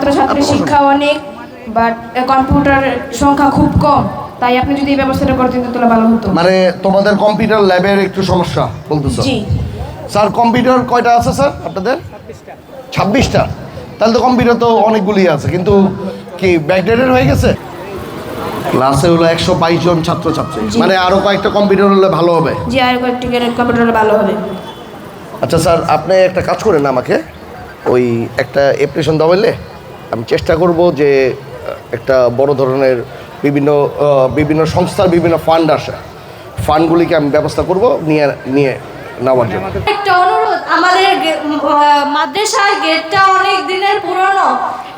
ছাত্রছাত্রীর শিক্ষা অনেক বাট কম্পিউটার সংখ্যা খুব কম। তাই আপনি যদি এই ব্যবস্থাটা করতেন তাহলে ভালো হতো। মানে তোমাদের কম্পিউটার ল্যাবের একটু সমস্যা বলতেছো? জি। স্যার কম্পিউটার কয়টা আছে স্যার আপনাদের? ছাব্বিশটা। তাহলে তো কম্পিউটার তো অনেকগুলি আছে কিন্তু কি ব্যাকডেটেড হয়ে গেছে? ক্লাসে হলো একশো বাইশ জন ছাত্রছাত্রী। মানে আরও কয়েকটা কম্পিউটার হলে ভালো হবে। জি আর কয়েকটি কম্পিউটার হলে ভালো হবে। আচ্ছা স্যার আপনি একটা কাজ করেন আমাকে। ওই একটা অ্যাপ্লিকেশন দেওয়াইলে আমি চেষ্টা করব যে একটা বড় ধরনের বিভিন্ন বিভিন্ন সংস্থার বিভিন্ন ফান্ড আসে। ফান্ডগুলিকে আমি ব্যবস্থা করব নিয়ে নিয়ে নেওয়ার জন্য। একটা অনুরোধ আমাদের মাদ্রাসার গেটটা অনেক দিনের পুরনো।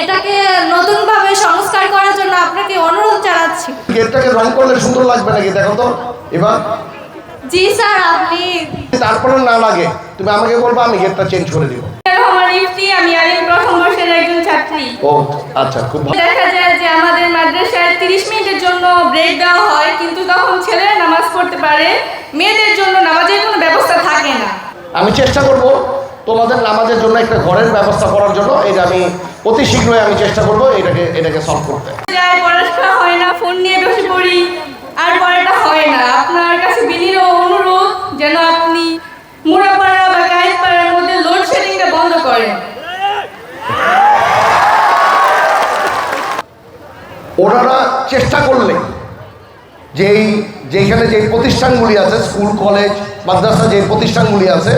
এটাকে নতুনভাবে সংস্কার করার জন্য আপনাকে অনুরোধ জানাচ্ছি। গেটটাকে রং করলে সুন্দর লাগবে নাকি? দেখো তো এবার জি স্যার আপনি তারপরে না লাগে। তুমি আমাকে বলব আমি গেটটা চেঞ্জ করে দিব। ইফতি আমি আলিম প্রথম বর্ষের একজন ছাত্রী। ও আচ্ছা খুব ভালো। দেখা যায় যে আমাদের মাদ্রাসায় মিনিটের জন্য ব্রেক দেওয়া হয় কিন্তু তখন ছেলেরা নামাজ পড়তে পারে মেয়েদের জন্য নামাজের কোনো ব্যবস্থা থাকে না। আমি চেষ্টা করব তোমাদের নামাজের জন্য একটা ঘরের ব্যবস্থা করার জন্য এটা আমি অতি শীঘ্রই আমি চেষ্টা করব এটাকে এটাকে সলভ করতে। পড়াশোনা হয় না ফোন নিয়ে বসে পড়ি। আর হয় না। আপনার কাছে বিনীত অনুরোধ যেন আপনি মুড়াপাড়া বা গাইডপাড়ার মধ্যে লোডশেডিংটা বন্ধ করেন। ওনারা চেষ্টা করলে যেই যেখানে যে প্রতিষ্ঠানগুলি আছে, স্কুল, কলেজ, মাদ্রাসা যে প্রতিষ্ঠানগুলি আছে,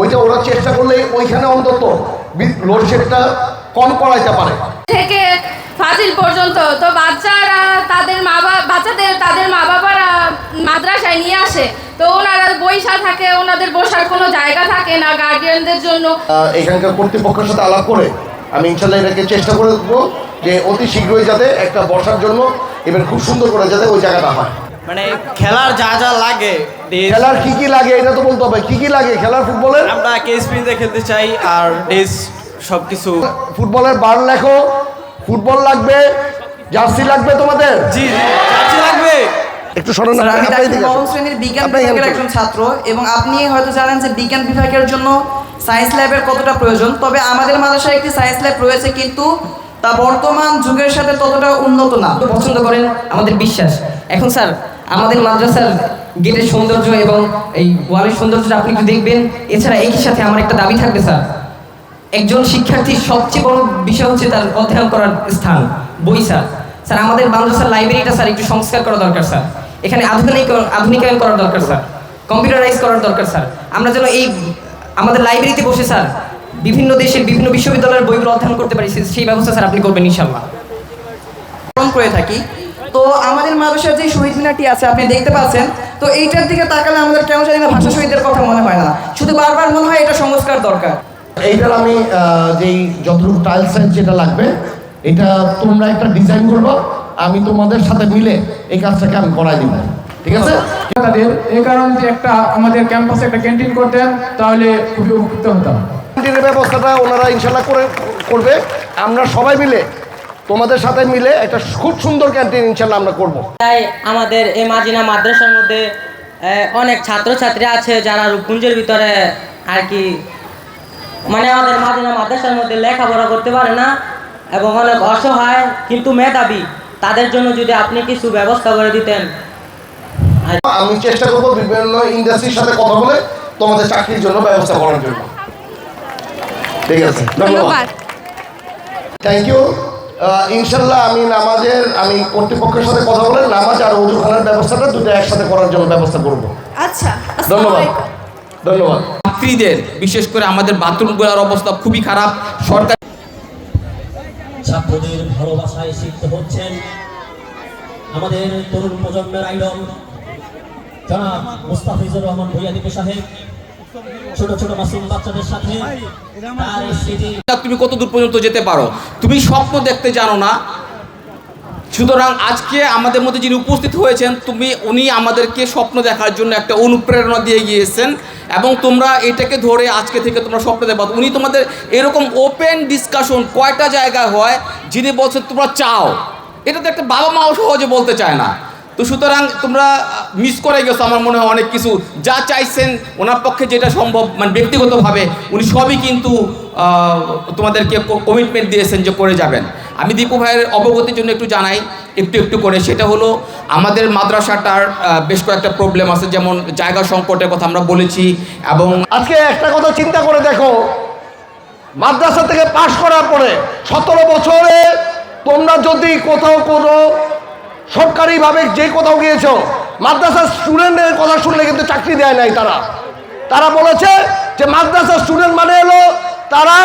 ওইটা ওরা চেষ্টা করলে ওইখানে অন্তত লোডশেডটা কম করাইতে পারে। থেকে ফাজিল পর্যন্ত তো বাচ্চারা তাদের মা বাবা বাচ্চাদের তাদের মা বাবারা মাদ্রাসায় নিয়ে আসে। তো ওনারা বৈশা থাকে ওনাদের বসার কোনো জায়গা থাকে না গার্ডিয়ানদের জন্য। এখানকার কর্তৃপক্ষের সাথে আলাপ করে আমি ইনশাল্লাহ এটাকে চেষ্টা করে দেবো যে অতি শীঘ্রই যাতে একটা বসার জন্য এবার খুব সুন্দর করে যাতে ওই জায়গাটা হয়। মানে খেলার যা যা লাগে খেলার কি কি লাগে এটা তো বলতে হবে। কি কি লাগে খেলার ফুটবলের আমরা কেস প্রিন্টে খেলতে চাই আর সব কিছু ফুটবলের বার লেখো। ফুটবল লাগবে জার্সি লাগবে তোমাদের? জি জি জার্সি লাগবে। একটু সরেন স্যার, আমি নবম শ্রেণির বিজ্ঞান বিভাগের একজন ছাত্র এবং আপনি হয়তো জানেন যে বিজ্ঞান বিভাগের জন্য সায়েন্স ল্যাবের কতটা প্রয়োজন তবে আমাদের মাদ্রাসায় একটি সায়েন্স ল্যাব রয়েছে কিন্তু তা বর্তমান যুগের সাথে ততটা উন্নত না। পছন্দ করেন আমাদের বিশ্বাস। এখন স্যার আমাদের মাদ্রাসার গেটের সৌন্দর্য এবং এই ওয়ালের সৌন্দর্যটা আপনি একটু দেখবেন। এছাড়া একই সাথে আমার একটা দাবি থাকবে স্যার। একজন শিক্ষার্থীর সবচেয়ে বড় বিষয় হচ্ছে তার অধ্যয়ন করার স্থান, বই স্যার। স্যার, আমাদের মাদ্রাসার লাইব্রেরিটা স্যার একটু সংস্কার করা দরকার, স্যার। এখানে আধুনিক আধুনিকায়ন করার দরকার, স্যার। কম্পিউটারাইজ করার দরকার, স্যার। আমরা যেন এই আমাদের লাইব্রেরিতে বসে, স্যার, বিভিন্ন দেশের বিভিন্ন বিশ্ববিদ্যালয়ের বইগুলো অধ্যয়ন করতে পারি সেই ব্যবস্থা, স্যার, আপনি করবেন ইনশাল্লাহ করে থাকি। তো আমাদের মাদ্রাসার যে শহীদ মিনারটি আছে, আপনি দেখতে পাচ্ছেন। তো এইটার দিকে তাকালে আমাদের কেন জানি না ভাষা শহীদদের কথা মনে হয় না। শুধু বারবার মনে হয় এটা সংস্কার দরকার। এইটার আমি যেই যতটুকু টাইল সাইজ যেটা লাগবে এটা তোমরা একটা ডিজাইন করব আমি তোমাদের সাথে মিলে এই কাজটাকে আমি করাই দিব। ঠিক আছে? তাদের এই কারণ যে একটা আমাদের ক্যাম্পাসে একটা ক্যান্টিন করতেন তাহলে খুবই উপকৃত হতাম। ক্যান্টিনের ব্যবস্থাটা ওনারা ইনশাল্লাহ করে করবে। আমরা সবাই মিলে তোমাদের সাথে মিলে একটা খুব সুন্দর ক্যান্টিন ইনশাল্লাহ আমরা করব। তাই আমাদের এই মাজিনা মাদ্রাসার মধ্যে অনেক ছাত্রছাত্রী আছে যারা রূপপুঞ্জের ভিতরে আর কি মানে আমাদের মাজিনা মাদ্রাসার মধ্যে লেখাপড়া করতে পারে না এবং অনেক অসহায় কিন্তু মেধাবী। তাদের জন্য যদি আপনি কিছু ব্যবস্থা করে দিতেন। আমি চেষ্টা করব বিভিন্ন ইন্ডাস্ট্রির সাথে কথা বলে তোমাদের চাকরির জন্য ব্যবস্থা করার জন্য। ঠিক আছে ধন্যবাদ। থ্যাংক ইউ ইনশাল্লাহ আমি নামাজের আমি কর্তৃপক্ষের সাথে কথা বলে নামাজ আর অজুখানার ব্যবস্থাটা দুটো একসাথে করার জন্য ব্যবস্থা করব। আচ্ছা ধন্যবাদ। ধন্যবাদ। ছাত্রীদের বিশেষ করে আমাদের বাথরুমগুলোর অবস্থা খুবই খারাপ। সরকার ছাত্রদের ভালোবাসায় শিখতে হচ্ছেন আমাদের তরুণ প্রজন্মের আইডল জনাব মুস্তাফিজুর রহমান ভুইয়া সাহেব। ছোট ছোট মাসুম বাচ্চাদের সাথে তুমি কত দূর পর্যন্ত যেতে পারো? তুমি স্বপ্ন দেখতে জানো না সুতরাং আজকে আমাদের মধ্যে যিনি উপস্থিত হয়েছেন, তুমি, উনি আমাদেরকে স্বপ্ন দেখার জন্য একটা অনুপ্রেরণা দিয়ে গিয়েছেন এবং তোমরা এটাকে ধরে আজকে থেকে তোমরা স্বপ্ন দেখবা। উনি তোমাদের এরকম ওপেন ডিসকাশন কয়টা জায়গায় হয় যিনি বলছেন, তোমরা চাও। এটা তো একটা বাবা মাও সহজে বলতে চায় না। তো সুতরাং তোমরা মিস করে গেছো আমার মনে হয় অনেক কিছু। যা চাইছেন ওনার পক্ষে যেটা সম্ভব মানে ব্যক্তিগতভাবে উনি সবই কিন্তু তোমাদেরকে কমিটমেন্ট দিয়েছেন যে করে যাবেন। আমি দীপু ভাইয়ের অবগতির জন্য একটু জানাই, একটু একটু করে। সেটা হলো, আমাদের মাদ্রাসাটার বেশ কয়েকটা প্রবলেম আছে, যেমন জায়গা সংকটের কথা আমরা বলেছি, এবং আজকে একটা কথা চিন্তা করে দেখো, মাদ্রাসা থেকে পাশ করার পরে সতেরো বছরে তোমরা যদি কোথাও কোনো সরকারিভাবে যে কোথাও গিয়েছো, মাদ্রাসার স্টুডেন্টের কথা শুনলে কিন্তু চাকরি দেয় নাই তারা। তারা বলেছে যে, মাদ্রাসার স্টুডেন্ট মানে এলো তারা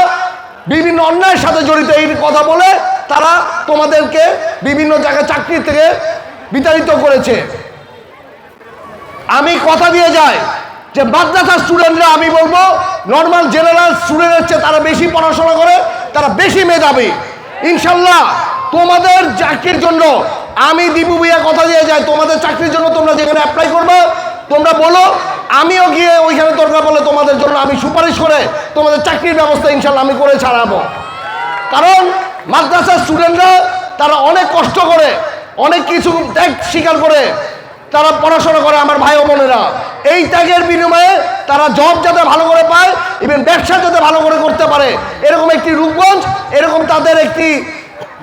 বিভিন্ন অন্যায়ের সাথে জড়িত, এই কথা বলে তারা তোমাদেরকে বিভিন্ন জায়গায় চাকরি থেকে বিতাড়িত করেছে। আমি কথা দিয়ে যাই যে মাদ্রাসার স্টুডেন্টরা, আমি বলব নর্মাল জেনারেল স্টুডেন্ট চেয়ে তারা বেশি পড়াশোনা করে, তারা বেশি মেধাবী। ইনশাল্লাহ তোমাদের চাকরির জন্য, আমি দীপু ভাইয়া কথা দিয়ে যাই, তোমাদের চাকরির জন্য তোমরা যেখানে অ্যাপ্লাই করবে, তোমরা বলো, আমিও গিয়ে ওইখানে দরকার বলে তোমাদের জন্য আমি সুপারিশ করে তোমাদের চাকরির ব্যবস্থা ইনশাল্লাহ আমি করে ছাড়াবো। কারণ মাদ্রাসার স্টুডেন্টরা তারা অনেক কষ্ট করে অনেক কিছু ত্যাগ স্বীকার করে তারা পড়াশোনা করে আমার ভাই ও বোনেরা। এই ত্যাগের বিনিময়ে তারা জব যাতে ভালো করে পায় ইভেন ব্যবসা যাতে ভালো করে করতে পারে এরকম একটি রূপগঞ্জ এরকম তাদের একটি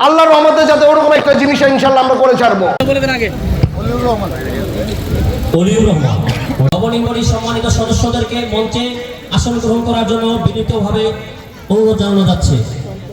আল্লাহর রহমতে যাতে ওরকম একটা জিনিস ইনশাল্লাহ আমরা করে ছাড়বো। নবনির্বাচিত সম্মানিত সদস্যদেরকে মঞ্চে আসন গ্রহণ করার জন্য বিনীতভাবে অনুরোধ জানানো যাচ্ছে।